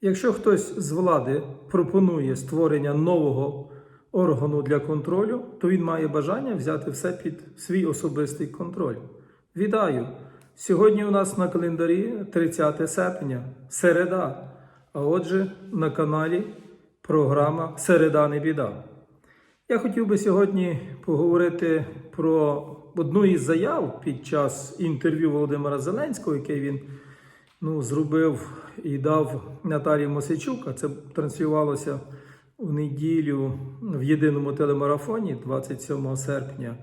Якщо хтось з влади пропонує створення нового органу для контролю, то він має бажання взяти все під свій особистий контроль. Вітаю! Сьогодні у нас на календарі 30 серпня, середа. А отже, на каналі програма Середа не біда. Я хотів би сьогодні поговорити про одну із заяв під час інтерв'ю Володимира Зеленського, яке він ну, зробив і дав Наталії Мосичук, а це транслювалося в неділю в єдиному телемарафоні 27 серпня.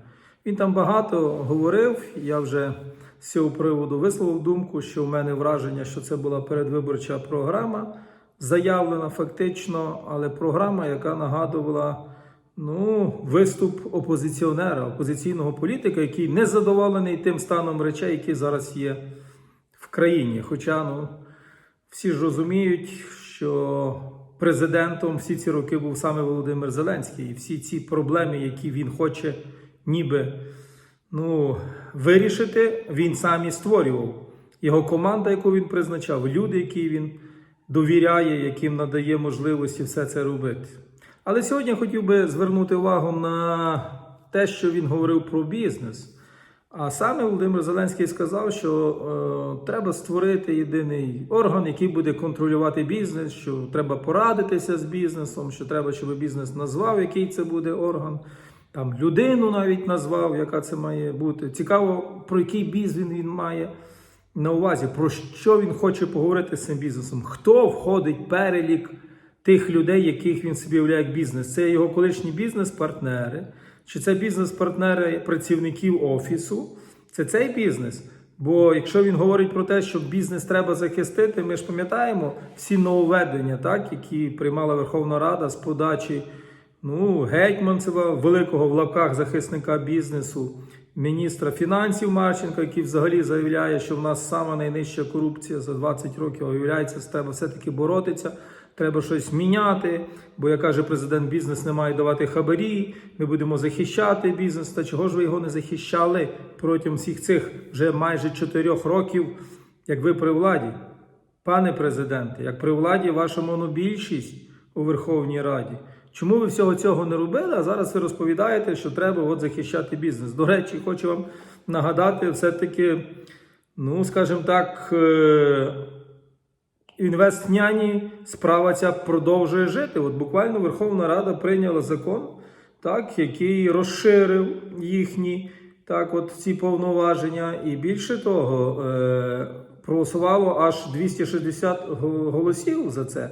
Він там багато говорив. Я вже з цього приводу висловив думку, що в мене враження, що це була передвиборча програма, заявлена фактично, але програма, яка нагадувала ну, виступ опозиціонера, опозиційного політика, який не задоволений тим станом речей, які зараз є в країні. Хоча ну, всі ж розуміють, що президентом всі ці роки був саме Володимир Зеленський, і всі ці проблеми, які він хоче ніби ну, вирішити, він сам і створював. Його команда, яку він призначав, люди, які він довіряє, яким надає можливості все це робити. Але сьогодні я хотів би звернути увагу на те, що він говорив про бізнес. А саме Володимир Зеленський сказав, що е, треба створити єдиний орган, який буде контролювати бізнес, що треба порадитися з бізнесом, що треба, щоб бізнес назвав, який це буде орган. Там людину навіть назвав, яка це має бути. Цікаво, про який бізнес він має на увазі, про що він хоче поговорити з цим бізнесом, хто входить перелік тих людей, яких він собі являє як бізнес. Це його колишні бізнес-партнери, чи це бізнес-партнери працівників офісу. Це цей бізнес. Бо якщо він говорить про те, що бізнес треба захистити, ми ж пам'ятаємо всі нововведення, так, які приймала Верховна Рада з подачі ну, Гетьманцева, великого в лапках захисника бізнесу, міністра фінансів Марченка, який взагалі заявляє, що в нас сама найнижча корупція за 20 років виявляється, треба все-таки боротися. Треба щось міняти, бо як каже президент, бізнес не має давати хабарі. Ми будемо захищати бізнес. Та чого ж ви його не захищали протягом всіх цих вже майже чотирьох років, як ви при владі, пане президенте, як при владі ваша монобільшість у Верховній Раді? Чому ви всього цього не робили? А зараз ви розповідаєте, що треба от захищати бізнес. До речі, хочу вам нагадати, все-таки, ну скажімо так. е, Інвестняні справа ця продовжує жити. От буквально Верховна Рада прийняла закон, так, який розширив їхні так, от ці повноваження, і більше того, е, проголосувало аж 260 голосів за це.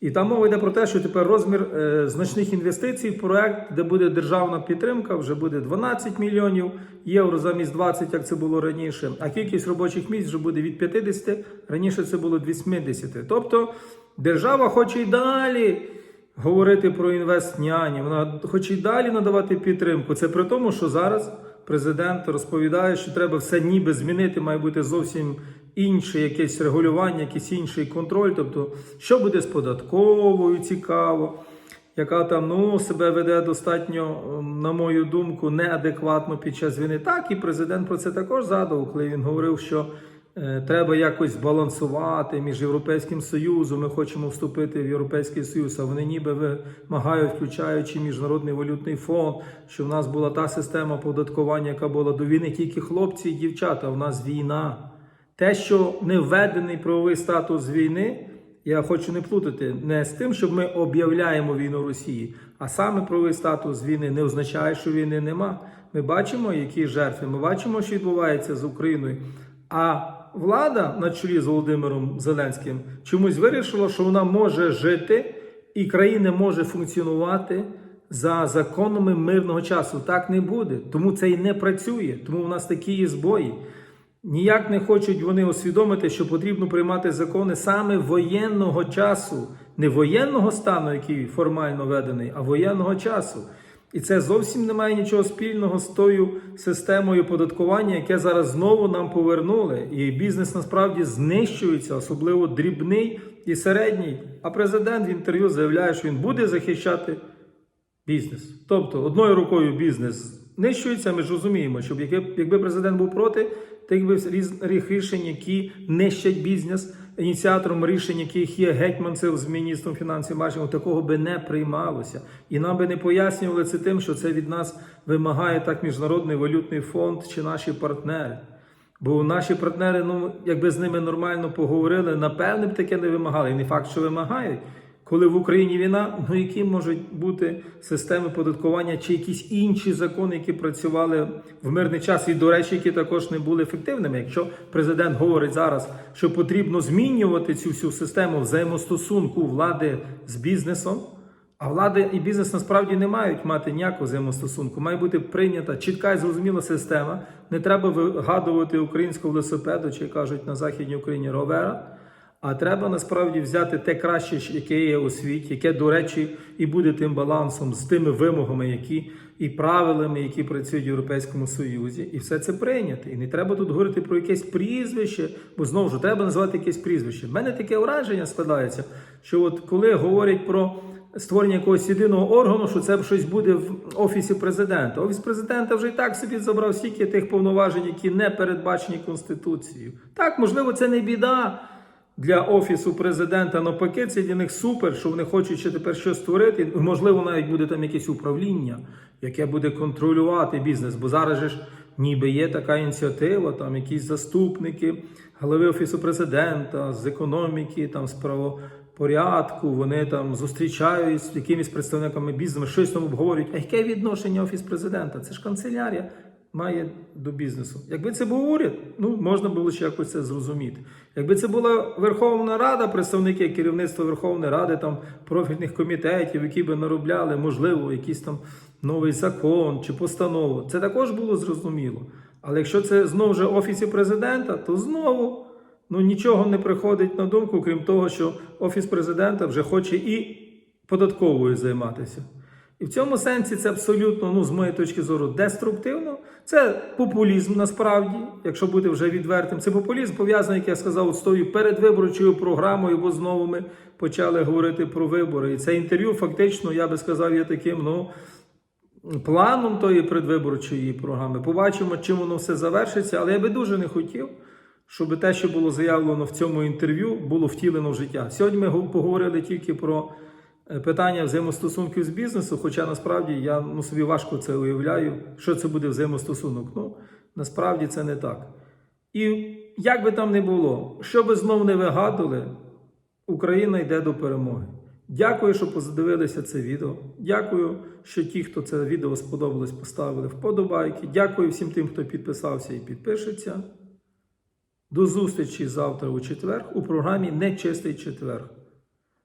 І там мова йде про те, що тепер розмір е, значних інвестицій в проект, де буде державна підтримка, вже буде 12 мільйонів євро замість 20, як це було раніше. А кількість робочих місць вже буде від 50, раніше це було 80. Тобто держава хоче й далі говорити про інвестняні, вона хоче й далі надавати підтримку. Це при тому, що зараз президент розповідає, що треба все ніби змінити, має бути зовсім інше якесь регулювання, якийсь інший контроль. Тобто, що буде з податковою, цікаво, яка там ну, себе веде достатньо, ем, на мою думку, неадекватно під час війни. Так, і президент про це також згадував, коли він говорив, що е, треба якось збалансувати між Європейським Союзом. Ми хочемо вступити в Європейський Союз, а вони ніби вимагають, включаючи Міжнародний валютний фонд, що в нас була та система податкування, яка була до війни, тільки хлопці і дівчата. У нас війна. Те, що не введений правовий статус війни, я хочу не плутати не з тим, щоб ми об'являємо війну Росії, а саме правовий статус війни не означає, що війни нема. Ми бачимо, які жертви, ми бачимо, що відбувається з Україною. А влада на чолі з Володимиром Зеленським чомусь вирішила, що вона може жити і країна може функціонувати за законами мирного часу. Так не буде. Тому це і не працює. Тому у нас такі є збої. Ніяк не хочуть вони усвідомити, що потрібно приймати закони саме воєнного часу, не воєнного стану, який формально введений, а воєнного часу. І це зовсім не має нічого спільного з тою системою податкування, яке зараз знову нам повернули. І бізнес насправді знищується, особливо дрібний і середній. А президент в інтерв'ю заявляє, що він буде захищати бізнес. Тобто, одною рукою бізнес знищується. Ми ж розуміємо, що якби, якби президент був проти тих би різних рішень, які нищать бізнес, ініціатором рішень, яких є гетьманцев з міністром фінансів Марченко, такого би не приймалося. І нам би не пояснювали це тим, що це від нас вимагає так Міжнародний валютний фонд чи наші партнери. Бо наші партнери, ну якби з ними нормально поговорили, напевне б таке не вимагали. І не факт, що вимагають. Коли в Україні війна, ну які можуть бути системи податкування чи якісь інші закони, які працювали в мирний час, і, до речі, які також не були ефективними. Якщо президент говорить зараз, що потрібно змінювати цю всю систему взаємостосунку влади з бізнесом, а влада і бізнес насправді не мають мати ніякого взаємостосунку. Має бути прийнята чітка і зрозуміла система. Не треба вигадувати українського велосипеду, чи кажуть на Західній Україні ровера. А треба насправді взяти те краще, яке є у світі, яке, до речі, і буде тим балансом з тими вимогами, які і правилами, які працюють в Європейському Союзі, і все це прийняти. І не треба тут говорити про якесь прізвище, бо знову ж треба назвати якесь прізвище. В мене таке враження складається, що от коли говорять про створення якогось єдиного органу, що це щось буде в офісі президента. Офіс президента вже і так собі забрав стільки тих повноважень, які не передбачені конституцією. Так, можливо, це не біда для офісу президента. Навпаки, це для них супер, що вони хочуть ще тепер щось створити. Можливо, навіть буде там якесь управління, яке буде контролювати бізнес. Бо зараз же ж ніби є така ініціатива, там якісь заступники, голови офісу президента з економіки, там з правопорядку. Вони там зустрічають з якимись представниками бізнесу, щось там обговорюють. А яке відношення офіс президента? Це ж канцелярія має до бізнесу. Якби це був уряд, ну можна було ще якось це зрозуміти. Якби це була Верховна Рада, представники керівництва Верховної Ради, там профільних комітетів, які би наробляли, можливо, якийсь там новий закон чи постанову, це також було зрозуміло. Але якщо це знову ж офісі президента, то знову ну нічого не приходить на думку, крім того, що офіс президента вже хоче і податковою займатися. І в цьому сенсі це абсолютно, ну, з моєї точки зору, деструктивно. Це популізм насправді, якщо бути вже відвертим. Це популізм пов'язаний, як я сказав, з тою передвиборчою програмою, бо знову ми почали говорити про вибори. І це інтерв'ю, фактично, я би сказав, є таким, ну. Планом тої предвиборчої програми побачимо, чим воно все завершиться, але я би дуже не хотів, щоб те, що було заявлено в цьому інтерв'ю, було втілено в життя. Сьогодні ми поговорили тільки про питання взаємостосунків з бізнесу, хоча насправді я ну, собі важко це уявляю, що це буде взаємостосунок. Ну, насправді це не так. І як би там не було, що би знов не вигадували, Україна йде до перемоги. Дякую, що подивилися це відео. Дякую, що ті, хто це відео сподобалось, поставили вподобайки. Дякую всім тим, хто підписався і підпишеться. До зустрічі завтра у четвер у програмі Нечистий четвер.